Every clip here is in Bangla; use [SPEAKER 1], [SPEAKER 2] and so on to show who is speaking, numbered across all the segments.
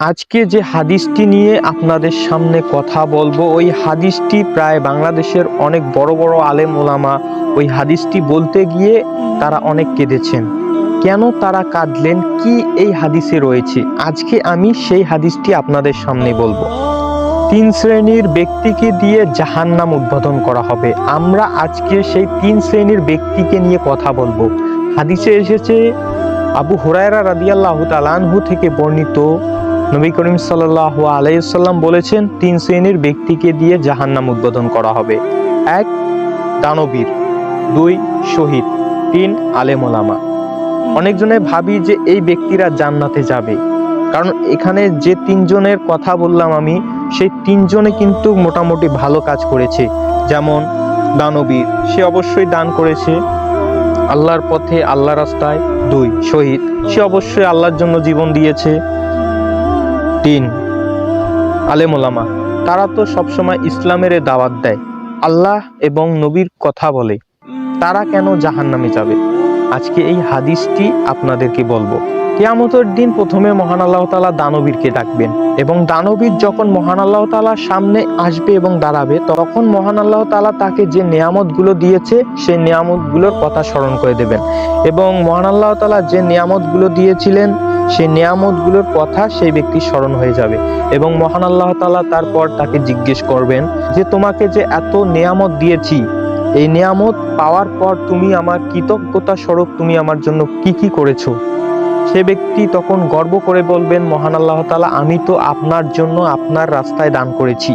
[SPEAKER 1] আজকে যে হাদিসটি নিয়ে আপনাদের সামনে কথা বলব, ওই হাদিসটি প্রায় বাংলাদেশের অনেক বড় বড় আলেম ওলামা ওই হাদিসটি বলতে গিয়ে তারা অনেক কেঁদেছেন। কেন তারা কাঁদলেন? কি এই হাদিসে রয়েছে? আজকে আমি সেই হাদিসটি আপনাদের সামনে বলব। তিন শ্রেণির ব্যক্তিকে দিয়ে জাহান্নাম উদ্বোধন করা হবে। আমরা আজকে সেই তিন শ্রেণির ব্যক্তিকে নিয়ে কথা বলব। হাদিসে এসেছে, আবু হুরায়রা রাদিয়াল্লাহ তালানহু থেকে বর্ণিত নবী করিম সাল্লাহ আলাইসাল্লাম বলেছেন, তিন শ্রেণির ব্যক্তিকে দিয়ে জাহান্নাম উদ্বোধন করা হবে। এক, দানবীর। দুই, শহীদ। তিন আলেমোলামা অনেকজনে ভাবি যে এই ব্যক্তিরা জান্নাতে যাবে। কারণ এখানে যে তিনজনের কথা বললাম আমি, সেই তিনজনে কিন্তু মোটামুটি ভালো কাজ করেছে। যেমন দানবীর, সে অবশ্যই দান করেছে আল্লাহর পথে আল্লাহ রাস্তায়। দুই, শহীদ। সে অবশ্যই আল্লাহর জন্য জীবন দিয়েছে। তিন আলেমোলামা তারা তো সবসময় ইসলামের দাওয়াত দেয়, আল্লাহ এবং নবীর কথা বলে। তারা কেন জাহান্নামে যাবে? আজকে এই হাদিসটি আপনাদেরকে বলব। কেয়ামতের দিন প্রথমে মহান আল্লাহ তালা দানবীরকে ডাকবেন এবং দানবীর যখন মহান আল্লাহ তালার সামনে আসবে এবং দাঁড়াবে, তখন মহান আল্লাহ তালা তাকে যে নিয়ামতগুলো দিয়েছে, সেই নিয়ামতগুলোর কথা স্মরণ করে দেবেন। এবং মহান আল্লাহ তালা যে নিয়ামতগুলো দিয়েছিলেন সেই নিয়ামতগুলোর কথা সেই ব্যক্তি স্মরণ হয়ে যাবে এবং মহান আল্লাহ তালা তারপর তাকে জিজ্ঞেস করবেন যে, তোমাকে যে এত নিয়ামত দিয়েছি, এই নিয়ামত পাওয়ার পর তুমি আমার কৃতজ্ঞতা স্বরূপ তুমি আমার জন্য কি কি করেছ? সে ব্যক্তি তখন গর্ব করে বলবেন, মহান আল্লাহ তালা আমি তো আপনার জন্য আপনার রাস্তায় দান করেছি।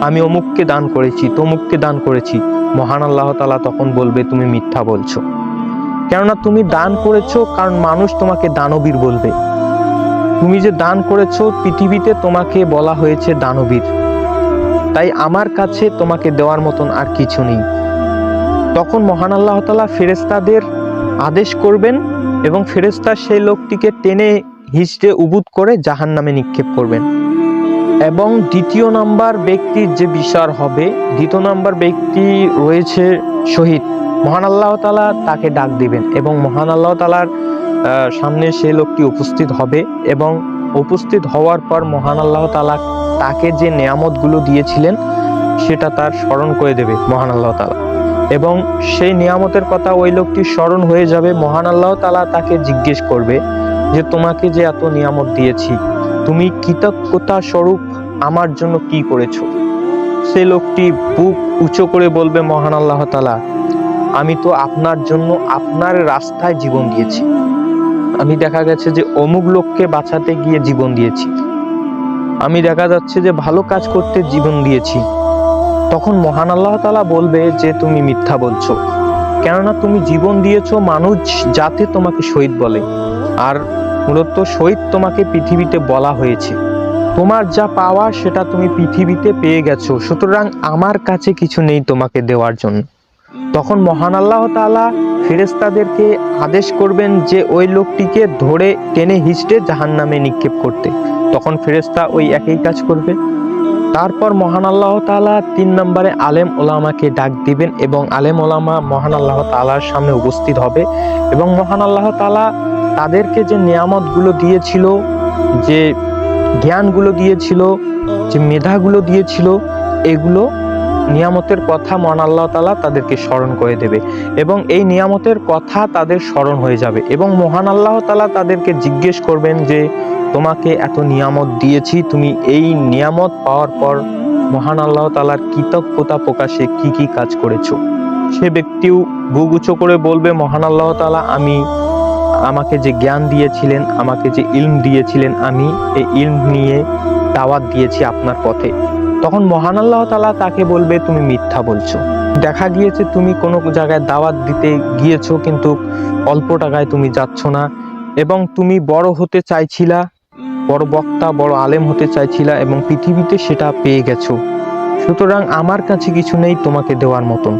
[SPEAKER 1] আমি অমুককে দান করেছি, তমুককে দান করেছি। মহান আল্লাহ তালা তখন বলবে, তুমি মিথ্যা বলছো। কেননা তুমি দান করেছ, কারণ মানুষ তোমাকে দানবীর বলবে। তুমি যে দান করেছ, পৃথিবীতে তোমাকে বলা হয়েছে দানবীর। তাই আমার কাছে তোমাকে দেওয়ার মতন আর কিছু নেই। তখন মহান আল্লাহ তালা ফেরেস্তাদের আদেশ করবেন এবং ফেরেস্তা সেই লোকটিকে টেনে হিচড়ে উবুত করে জাহান নামে নিক্ষেপ করবেন। এবং দ্বিতীয় নাম্বার ব্যক্তির যে বিচার হবে, দ্বিতীয় নাম্বার ব্যক্তি রয়েছে শহীদ। মহান আল্লাহ তালা তাকে ডাক দিবেন এবং মহান আল্লাহ তালার সামনে সেই লোকটি উপস্থিত হবে এবং উপস্থিত হওয়ার পর মহান আল্লাহ তালা তাকে যে নিয়ামতগুলো দিয়েছিলেন, সেটা তার স্মরণ করে দেবে মহান আল্লাহ তালা এবং সেই নিয়ামতের কথা ওই লোকটি স্মরণ হয়ে যাবে, মহান আল্লাহ তালা তাকে জিজ্ঞেস করবে যে, তোমাকে যে এত নিয়ামত দিয়েছি, তুমি কৃতজ্ঞতা স্বরূপ আমার জন্য কি করেছ? সেই লোকটি বুক উঁচু করে বলবে, মহান আল্লাহ তালা আমি তো আপনার জন্য আপনার রাস্তায় জীবন দিয়েছি। আমি দেখা গেছে যে অমুক লোককে বাঁচাতে গিয়ে জীবন দিয়েছি। আমি দেখা যাচ্ছে যে ভালো কাজ করতে জীবন দিয়েছি। তখন মহান আল্লাহ তালা বলবে যে, তুমি মিথ্যা বলছো। কেননা তুমি জীবন দিয়েছ মানুষ যাতে তোমাকে শহীদ বলে। আর মূলত শহীদ তোমাকে পৃথিবীতে বলা হয়েছে। তোমার যা পাওয়া সেটা তুমি পৃথিবীতে পেয়ে গেছো। সুতরাং আমার কাছে কিছু নেই তোমাকে দেওয়ার জন্য। তখন মহান আল্লাহ তাআলা ফেরেস্তাদেরকে আদেশ করবেন যে ওই লোকটিকে ধরে টেনে হিচড়ে জাহান্নামে নিক্ষেপ করতে। তখন ফেরেস্তা ওই একই কাজ করবে। তারপর মহান আল্লাহ তাআলা তিন নম্বরে আলেম ওলামাকে ডাক দিবেন এবং আলেম ওলামা মহান আল্লাহ তাআলার সামনে উপস্থিত হবে এবং মহান আল্লাহ তাআলা তাদেরকে যে নিয়ামতগুলো দিয়েছিল, যে জ্ঞানগুলো দিয়েছিল, যে মেধাগুলো দিয়েছিল, এগুলো নিয়ামতের কথা মহান আল্লাহ তাআলা তাদেরকে স্মরণ করে দেবে এবং এই নিয়ামতের কথা তাদের স্মরণ হয়ে যাবে এবং মহান আল্লাহ তালা তাদেরকে জিজ্ঞেস করবেন যে, তোমাকে এত নিয়ামত দিয়েছি, তুমি এই নিয়ামত পাওয়ার পর মহান আল্লাহ তালার কৃতজ্ঞতা প্রকাশে কি কি কাজ করেছ? সে ব্যক্তিও উঁচু করে বলবে, মহান আল্লাহ তালা আমি আমাকে যে জ্ঞান দিয়েছিলেন, আমাকে যে ইলম দিয়েছিলেন, আমি এই ইলম নিয়ে দাওয়াত দিয়েছি আপনার পথে। তখন মহান আল্লাহ তালা তাকে বলবে, তুমি মিথ্যা বলছো। দেখা গিয়েছে, তুমি কোনো জায়গায় দাওয়াত দিতে গিয়েছো, কিন্তু অল্প টাকায় তুমি যাচ্ছ না। এবং তুমি বড় হতে চাইছিলা, বড় বক্তা, বড় আলেম হতে চাইছিলা এবং পৃথিবীতে সেটা পেয়ে গেছো। সুতরাং আমার কাছে কিছু নেই তোমাকে দেওয়ার মতন।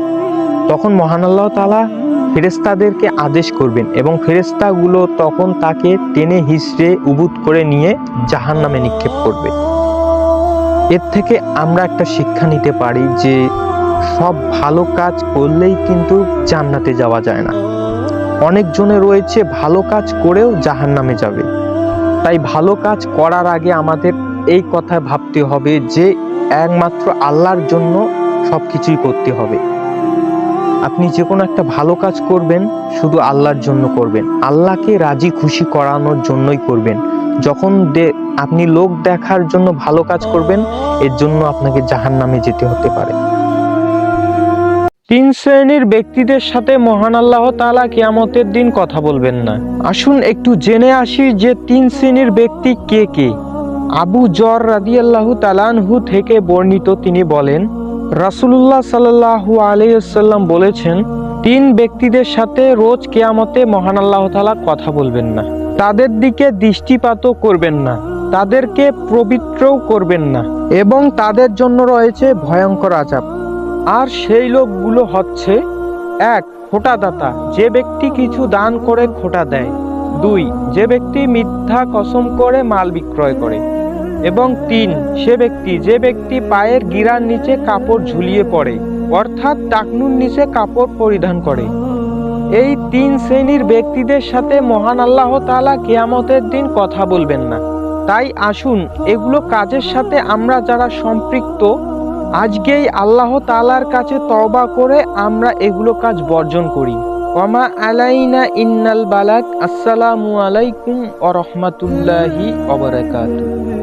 [SPEAKER 1] তখন মহান আল্লাহ তালা ফেরেস্তাদেরকে আদেশ করবেন এবং ফেরেস্তাগুলো তখন তাকে টেনে হিসড়ে উবুত করে নিয়ে জাহান নামে নিক্ষেপ করবে। এর থেকে আমরা একটা শিক্ষা নিতে পারি যে সব ভালো কাজ করলেই কিন্তু জান্নাতে যাওয়া যায় না। অনেকজনে রয়েছে ভালো কাজ করেও জাহান নামে যাবে। তাই ভালো কাজ করার আগে আমাদের এই কথা ভাবতে হবে যে একমাত্র আল্লাহর জন্য সব কিছুই করতে হবে। আপনি যে কোনো একটা ভালো কাজ করবেন, শুধু আল্লাহর জন্য করবেন। আল্লাহকে রাজি খুশি করানোর জন্যই করবেন। যখন আপনি লোক দেখার জন্য ভালো কাজ করবেন, এর জন্য আপনাকে জাহান্নামে যেতে হতে পারে। তিন শ্রেণির ব্যক্তিদের সাথে মহান আল্লাহ তাআলা কিয়ামতের দিন কথা বলবেন না। আসুন একটু জেনে আসি যে তিন শ্রেণির ব্যক্তি কে কে। আবু জর রাদিয়াল্লাহু তালানহু থেকে বর্ণিত তিনি বলেন, রাসূলুল্লাহ সাল্লাল্লাহু আলাইসাল্লাম বলেছেন, তিন ব্যক্তিদের সাথে রোজ কেয়ামতে মহান আল্লাহ তালা কথা বলবেন না। তাদের দিকে দৃষ্টিপাতও করবেন না, তাদেরকে পবিত্রও করবেন না এবং তাদের জন্য রয়েছে ভয়ঙ্কর আজাব আর সেই লোকগুলো হচ্ছে, এক, খোটাদাতা, যে ব্যক্তি কিছু দান করে খোটা দেয়। দুই, যে ব্যক্তি মিথ্যা কসম করে মাল বিক্রয় করে। এবং তিন, সে ব্যক্তি, যে ব্যক্তি পায়ের গিরার নিচে কাপড় ঝুলিয়ে পড়ে, অর্থাৎ টাকনুর নিচে কাপড় পরিধান করে। এই তিন শ্রেণির ব্যক্তিদের সাথে মহান আল্লাহ তাআলা কেয়ামতের দিন কথা বলবেন না। তাই আসুন, এগুলো কাজের সাথে আমরা যারা সম্পৃক্ত, আজকেই আল্লাহ তালার কাছে তবা করে আমরা এগুলো কাজ বর্জন করি। ওয়ামা আলাইনা ইন্নাল বালাক, আসসালামু আলাইকুম ওয়া রাহমাতুল্লাহি ওয়া বারাকাতুহু।